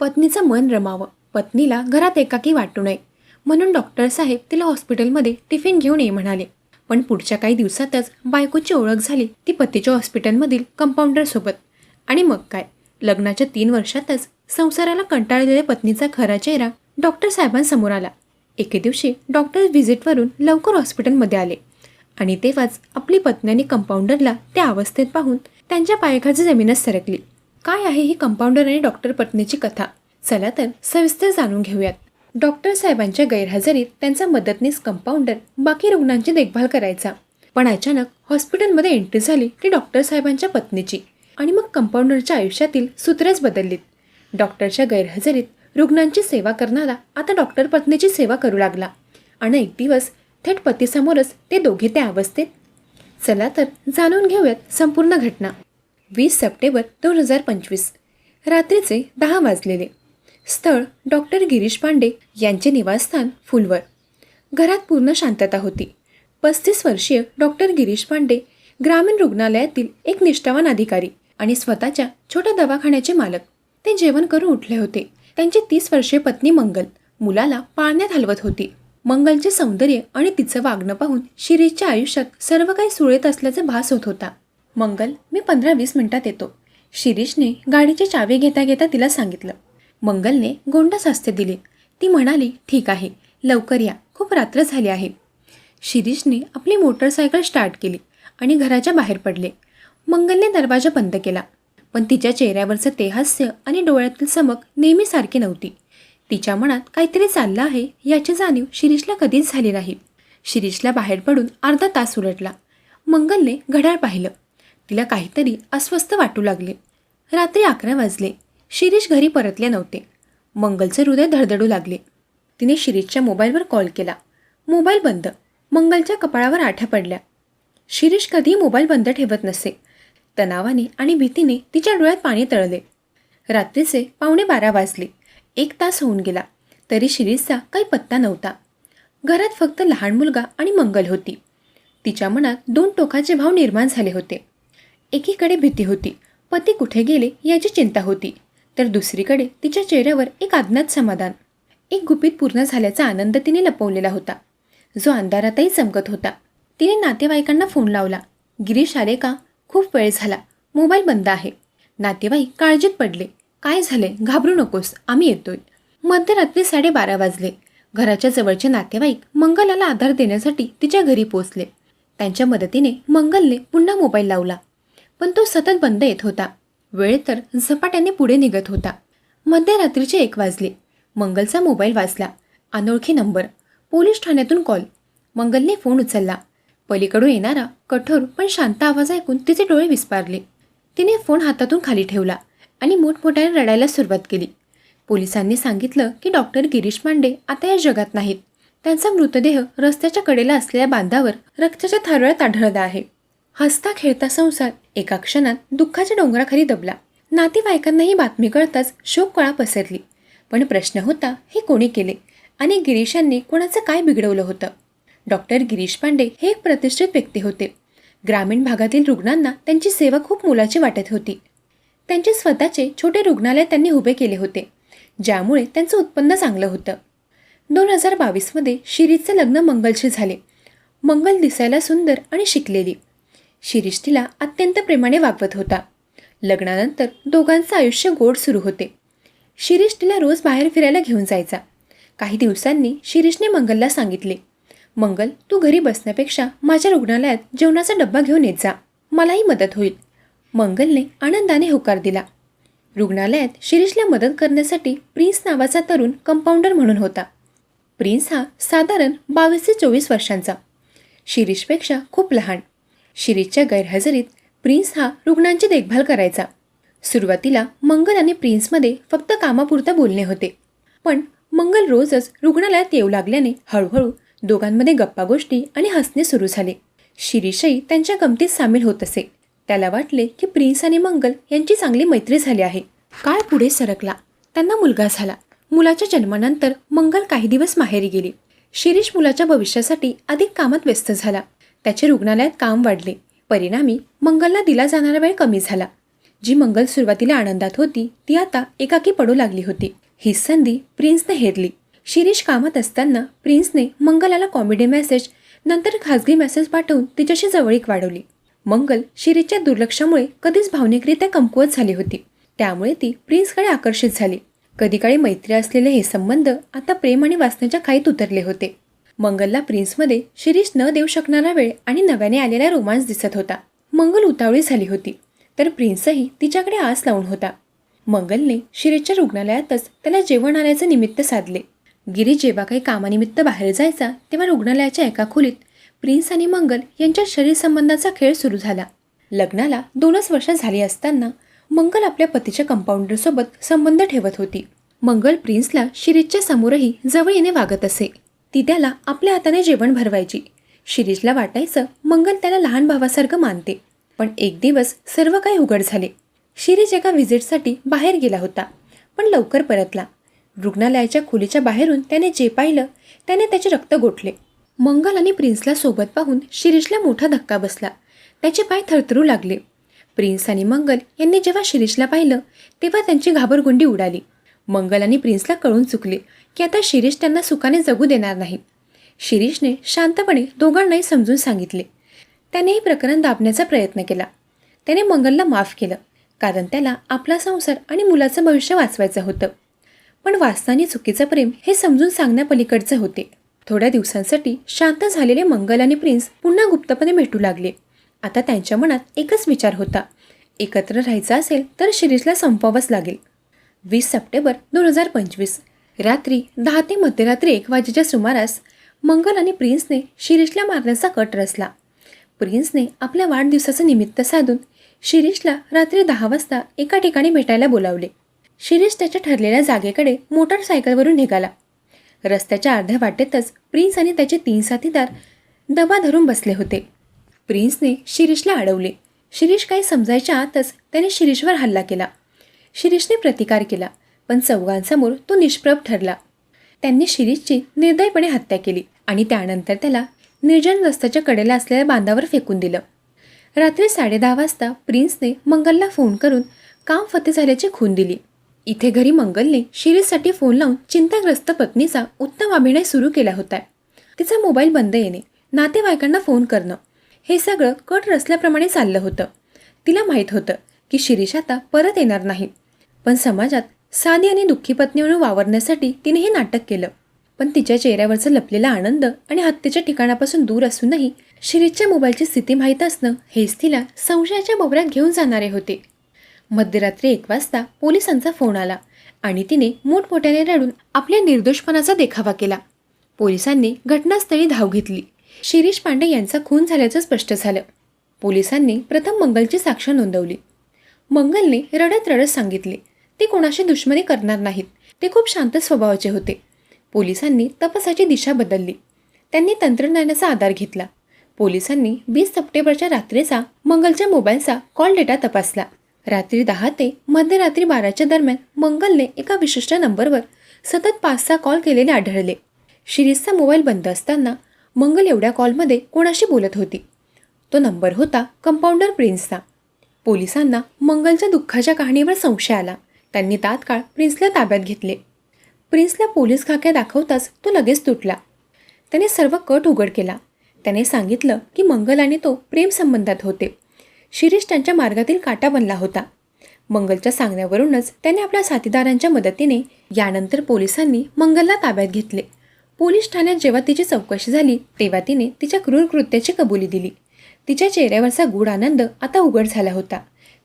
पत्नीचं मन रमावं. पत्नीला घरात एकाकी वाटू नये. म्हणून डॉक्टर साहेब तिला हॉस्पिटलमध्ये टिफिन घेऊन ये म्हणाले. पण पुढच्या काही दिवसातच बायकोची ओळख झाली ती पतीच्या हॉस्पिटलमधील कंपाऊंडरसोबत आणि मग काय? लग्नाच्या तीन वर्षातच संसाराला कंटाळलेल्या पत्नीचा खरा चेहरा डॉक्टर साहेबांसमोर आला. एके दिवशी डॉक्टर व्हिजिटवरून लवकर हॉस्पिटलमध्ये आले. आणि तेव्हाच आपली पत्नी आणि कंपाऊंडरला त्या अवस्थेत पाहून त्यांच्या पायखाची जमीनच सरकली. काय आहे ही कंपाऊंडर आणि डॉक्टर पत्नीची कथा? चला तर सविस्तर जाणून घेऊयात. डॉक्टर साहेबांच्या गैरहजेरीत त्यांचा मदतनीस कंपाऊंडर बाकी रुग्णांची देखभाल करायचा. पण अचानक हॉस्पिटलमध्ये एंट्री झाली ती डॉक्टर साहेबांच्या पत्नीची. आणि मग कंपाऊंडरच्या आयुष्यातील सूत्रच बदललीत. डॉक्टरच्या गैरहजेरीत रुग्णांची सेवा करणारा आता डॉक्टर पत्नीची सेवा करू लागला. आणि एक दिवस थेट पतीसमोरच ते दोघे त्या अवस्थेत. चला तर जाणून घेऊयात संपूर्ण घटना. वीस सप्टेंबर दोन हजार पंचवीस. रात्रीचे दहा वाजलेले. स्थळ डॉक्टर गिरीश पांडे यांचे निवासस्थान फुलवर. घरात पूर्ण शांतता होती. पस्तीस वर्षीय डॉक्टर गिरीश पांडे ग्रामीण रुग्णालयातील एक निष्ठावान अधिकारी आणि स्वतःच्या छोट्या दवाखान्याचे मालक. ते जेवण करून उठले होते. त्यांची तीस वर्षीय पत्नी मंगल मुलाला पाळण्यात हलवत होती. मंगलचे सौंदर्य आणि तिचं वागणं पाहून शिरीषच्या आयुष्यात सर्व काही सुळेत असल्याचा भास होत होता. मंगल मी पंधरा वीस मिनिटात येतो. शिरीषने गाडीची चावी घेता घेता तिला सांगितलं. मंगलने गोंडस हस्ते दिले. ती म्हणाली ठीक आहे. लवकर या. खूप रात्र झाली आहे. शिरीषने आपली मोटरसायकल स्टार्ट केली आणि घराच्या बाहेर पडले. मंगलने दरवाजा बंद केला. पण तिच्या चेहऱ्यावरचं ते हास्य आणि डोळ्यातील चमक नेहमीसारखी नव्हती. तिच्या मनात काहीतरी चाललं आहे याची जाणीव शिरीषला कधीच झाली नाही. शिरीषला बाहेर पडून अर्धा तास उलटला. मंगलने घड्याळ पाहिलं. तिला काहीतरी अस्वस्थ वाटू लागले. रात्री अकरा वाजले. शिरीष घरी परतले नव्हते. मंगलचे हृदय धडधडू लागले. तिने शिरीषच्या मोबाईलवर कॉल केला. मोबाईल बंद. मंगलच्या कपाळावर आठ्या पडल्या. शिरीष कधीही मोबाईल बंद ठेवत नसे. तणावाने आणि भीतीने तिच्या डोळ्यात पाणी तळले. रात्रीचे पावणे बारा वाजले. एक तास होऊन गेला. तरी शिरीषचा काही पत्ता नव्हता. घरात फक्त लहान मुलगा आणि मंगल होती. तिच्या मनात दोन टोकाचे भाव निर्माण झाले होते. एकीकडे भीती होती. पती कुठे गेले याची चिंता होती. तर दुसरीकडे तिच्या चेहऱ्यावर एक अज्ञात समाधान. एक गुपित पूर्ण झाल्याचा आनंद तिने लपवलेला होता. जो अंधारातही चमकत होता. तिने नातेवाईकांना फोन लावला. गिरीश आले का? खूप वेळ झाला. मोबाईल बंद आहे. नातेवाईक काळजीत पडले. काय झाले घाबरू नकोस. आम्ही येतोय. मध्यरात्री साडेबारा वाजले. घराच्या जवळचे नातेवाईक मंगलाला आधार देण्यासाठी तिच्या घरी पोचले त्यांच्या मदतीने मंगलने पुन्हा मोबाईल लावला. पण तो सतत बंद येत होता. वेळ तर झपाट्याने पुढे निघत होता. मध्यरात्रीचे एक वाजले. मंगलचा मोबाईल वाजला. अनोळखी नंबर. पोलीस ठाण्यातून कॉल. मंगलने फोन उचलला. पलीकडून येणारा कठोर पण शांत आवाज ऐकून तिचे डोळे विस्पारले. तिने फोन हातातून खाली ठेवला आणि मोठमोठ्याने रडायला सुरुवात केली. पोलिसांनी सांगितलं की डॉक्टर गिरीश मांडे आता या जगात नाहीत. त्यांचा मृतदेह रस्त्याच्या कडेला असलेल्या बांधावर रक्ताच्या थारळ्यात आढळला आहे. हसता खेळता संसार एका क्षणात दुःखाच्या डोंगराखाली दबला. नातेवाईकांना ही बातमी कळताच शोककळा पसरली. पण प्रश्न होता हे कोणी केले? आणि गिरीशांनी कोणाचं काय बिघडवलं होतं? डॉक्टर गिरीश पांडे हे एक प्रतिष्ठित व्यक्ती होते. ग्रामीण भागातील रुग्णांना त्यांची सेवा खूप मोलाची वाटत होती. त्यांचे स्वतःचे छोटे रुग्णालय त्यांनी उभे केले होते ज्यामुळे त्यांचं उत्पन्न चांगलं होतं. दोन हजार बावीसमध्ये शिरीजचं लग्न मंगलशी झाले. मंगल दिसायला सुंदर आणि शिकलेली. शिरीष तिला अत्यंत प्रेमाने वागवत होता. लग्नानंतर दोघांचं आयुष्य गोड सुरू होते. शिरीष तिला रोज बाहेर फिरायला घेऊन जायचा. काही दिवसांनी शिरीषने मंगलला सांगितले मंगल तू घरी बसण्यापेक्षा माझ्या रुग्णालयात जेवणाचा डब्बा घेऊन येत जा. मलाही मदत होईल. मंगलने आनंदाने होकार दिला. रुग्णालयात शिरीषला मदत करण्यासाठी प्रिन्स नावाचा तरुण कंपाऊंडर म्हणून होता. प्रिन्स हा साधारण बावीस ते चोवीस वर्षांचा. शिरीषपेक्षा खूप लहान. शिरीषच्या गैरहजेरीत प्रिन्स हा रुग्णांची देखभाल करायचा. सुरुवातीला मंगल आणि प्रिन्समध्ये फक्त कामापुरता बोलणे होते. पण मंगल रोजच रुग्णालयात येऊ लागल्याने हळूहळू दोघांमध्ये गप्पा गोष्टी आणि हसणे सुरू झाले. शिरीषही त्यांच्या गमतीत सामील होत असे. त्याला वाटले की प्रिन्स आणि मंगल यांची चांगली मैत्री झाली आहे. काळ पुढे सरकला. त्यांना मुलगा झाला. मुलाच्या जन्मानंतर मंगल काही दिवस माहेरी गेली. शिरीष मुलाच्या भविष्यासाठी अधिक कामात व्यस्त झाला. त्याचे रुग्णालयात काम वाढले. परिणामी मंगलला दिला जाणारा वेळ कमी झाला. जी मंगल सुरुवातीला आनंदात होती ती आता एकाकी पडू लागली होती. ही संधी प्रिन्सने हेरली. शिरीष कामात असताना प्रिन्सने मंगलाला कॉमेडी मेसेज नंतर खासगी मेसेज पाठवून तिच्याशी जवळीक वाढवली. मंगल शिरीषच्या दुर्लक्षामुळे कधीच भावनिकरित्या कमकुवत झाली होती. त्यामुळे ती प्रिन्सकडे आकर्षित झाली. कधी काळी मैत्री असलेले हे संबंध आता प्रेम आणि वाचण्याच्या खाईत उतरले होते. मंगलला प्रिन्समध्ये शिरीष न देऊ शकणारा वेळ आणि नव्याने आलेला रोमांस दिसत होता. मंगल उतावळी झाली होती. तर प्रिन्सही तिच्याकडे आस लावून होता. मंगलने शिरीषच्या रुग्णालयातच त्याला जेवण आल्याचे निमित्त साधले. गिरी जेव्हा काही कामानिमित्त बाहेर जायचा तेव्हा रुग्णालयाच्या एका खोलीत प्रिन्स आणि मंगल यांच्या शरीर संबंधाचा खेळ सुरू झाला. लग्नाला दोनच वर्ष झाली असताना मंगल आपल्या पतीच्या कंपाऊंडरसोबत संबंध ठेवत होती. मंगल प्रिन्सला शिरीषच्या समोरही जवळ येणे वागत असे. ती त्याला आपल्या हाताने जेवण भरवायची. शिरीषला वाटायचं मंगल त्याला लहान भावासारखं मानते. पण एक दिवस सर्व काही उघड झाले. शिरीष एका व्हिजिटसाठी बाहेर गेला होता पण लवकर परतला. रुग्णालयाच्या खोलीच्या बाहेरून त्याने जे पाहिलं त्याने त्याचे रक्त गोठले. मंगल आणि प्रिन्सला सोबत पाहून शिरीषला मोठा धक्का बसला. त्याचे पाय थरथरू लागले. प्रिन्स आणि मंगल यांनी जेव्हा शिरीषला पाहिलं तेव्हा त्यांची घाबरगुंडी उडाली. मंगल आणि प्रिन्सला कळून चुकले की आता शिरीष त्यांना सुखाने जगू देणार नाही. शिरीषने शांतपणे दोघांनाही समजून सांगितले. त्याने हे प्रकरण दाबण्याचा प्रयत्न केला. त्याने मंगलला माफ केलं कारण त्याला आपला संसार आणि मुलाचं भविष्य वाचवायचं होतं. पण वाचताना चुकीचं प्रेम हे समजून सांगण्यापलीकडचं होते. थोड्या दिवसांसाठी शांत झालेले मंगल आणि प्रिन्स पुन्हा गुप्तपणे भेटू लागले. आता त्यांच्या मनात एकच विचार होता. एकत्र राहायचं असेल तर शिरीषला संपवावंच लागेल. वीस सप्टेंबर दोन हजार पंचवीस रात्री दहा ते मध्यरात्री एक वाजेच्या सुमारास मंगल आणि प्रिन्सने शिरीषला मारण्याचा कट रचला. प्रिन्सने आपल्या वाढदिवसाचं निमित्त साधून शिरीषला रात्री दहा वाजता एका ठिकाणी भेटायला बोलावले. शिरीष त्याच्या ठरलेल्या जागेकडे मोटारसायकलवरून निघाला. रस्त्याच्या अर्ध्या वाटेतच प्रिन्स आणि त्याचे तीन साथीदार दबा धरून बसले होते. प्रिन्सने शिरीषला अडवले. शिरीष काही समजायच्या आतच त्याने शिरीषवर हल्ला केला. शिरीषने प्रतिकार केला पण चौघांसमोर तो निष्प्रभ ठरला. त्यांनी शिरीषची निर्दयपणे हत्या केली आणि त्यानंतर त्याला निर्जन रस्त्याच्या कडेला असलेल्या बांधावर फेकून दिलं. रात्री साडेदहा वाजता प्रिन्सने मंगलला फोन करून काम फते झाल्याची खून दिली. इथे घरी मंगलने शिरीषसाठी फोन लावून चिंताग्रस्त पत्नीचा उत्तम अभिनय सुरू केला होता. तिचा मोबाईल बंद येणे नातेवाईकांना फोन करणं हे सगळं कट रचल्याप्रमाणे चाललं होतं. तिला माहीत होतं की शिरीष आता परत येणार नाही. पण समाजात साधी आणि दुःखी पत्नी म्हणून वावरण्यासाठी तिने हे नाटक केलं. पण तिच्या चेहऱ्यावरचा लपलेला आनंद आणि हत्येच्या ठिकाणापासून दूर असूनही शिरीषच्या मोबाईलची स्थिती माहीत असणं हेच तिला संशयाच्या बोबऱ्यात घेऊन जाणारे होते. मध्यरात्री एक वाजता पोलिसांचा फोन आला आणि तिने मोठमोठ्याने रडून आपल्या निर्दोषपणाचा देखावा केला. पोलिसांनी घटनास्थळी धाव घेतली. शिरीष पांडे यांचा खून झाल्याचं स्पष्ट झालं. पोलिसांनी प्रथम मंगलची साक्ष नोंदवली. मंगलने रडत रडत सांगितले ते कोणाशी दुश्मनी करणार नाहीत. ते खूप शांत स्वभावाचे होते. पोलिसांनी तपासाची दिशा बदलली. त्यांनी तंत्रज्ञानाचा आधार घेतला. पोलिसांनी वीस सप्टेंबरच्या रात्रीचा मंगलच्या मोबाईलचा कॉल डेटा तपासला. रात्री दहा ते मध्यरात्री बाराच्या दरम्यान मंगलने एका विशिष्ट नंबरवर सतत पाच सहा कॉल केलेले आढळले. शिरीषचा मोबाईल बंद असताना मंगल एवढ्या कॉलमध्ये कोणाशी बोलत होती? तो नंबर होता कंपाऊंडर प्रिन्सचा. पोलिसांना मंगलच्या दुःखाच्या कहाणीवर संशय आला. त्यांनी तात्काळ प्रिन्सला ताब्यात घेतले. प्रिन्सला पोलीस खाक्या दाखवताच तो लगेच तुटला. त्याने सर्व कट उघड केला. त्याने सांगितलं की मंगल आणि तो प्रेमसंबंधात होते. शिरीष त्यांच्या मार्गातील काटा बनला होता. मंगलच्या सांगण्यावरूनच त्याने आपल्या साथीदारांच्या मदतीने यानंतर पोलिसांनी मंगलला ताब्यात घेतले. पोलीस ठाण्यात जेव्हा तिची चौकशी झाली तेव्हा तिने तिच्या क्रूर कृत्याची कबुली दिली. तिच्या चेहऱ्यावरचा गूढ आनंद आता उघड झाला होता.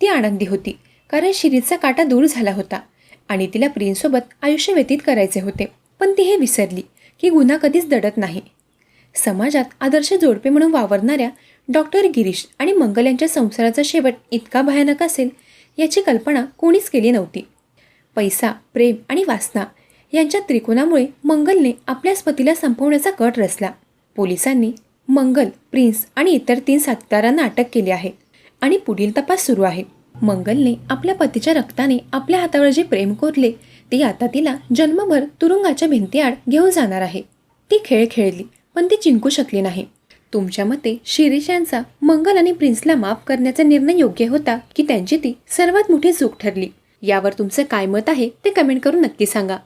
ती आनंदी होती. कारण शिरीचा काटा दूर झाला होता आणि तिला प्रिन्ससोबत आयुष्य व्यतीत करायचे होते. पण ती हे विसरली की गुन्हा कधीच दडत नाही. समाजात आदर्श जोडपे म्हणून वावरणाऱ्या डॉक्टर गिरीश आणि मंगल यांच्या संसाराचा शेवट इतका भयानक असेल याची कल्पना कोणीच केली नव्हती. पैसा प्रेम आणि वासना यांच्या त्रिकोणामुळे मंगलने आपल्याच पतीला संपवण्याचा कट रचला. पोलिसांनी मंगल प्रिन्स आणि इतर तीन साथीदारांना अटक केली आहे आणि पुढील तपास सुरू आहे. मंगलने आपल्या पतीच्या रक्ताने आपल्या हातावर जे प्रेम कोरले ते आता तिला जन्मभर तुरुंगाच्या भिंतीआड घेऊन जाणार आहे. ती खेळ खेळली पण ती जिंकू शकली नाही. तुमच्या मते शिरीष यांचा मंगल आणि प्रिन्सला माफ करण्याचा निर्णय योग्य होता की त्यांची ती सर्वात मोठी चूक ठरली? यावर तुमचं काय मत आहे ते कमेंट करून नक्की सांगा.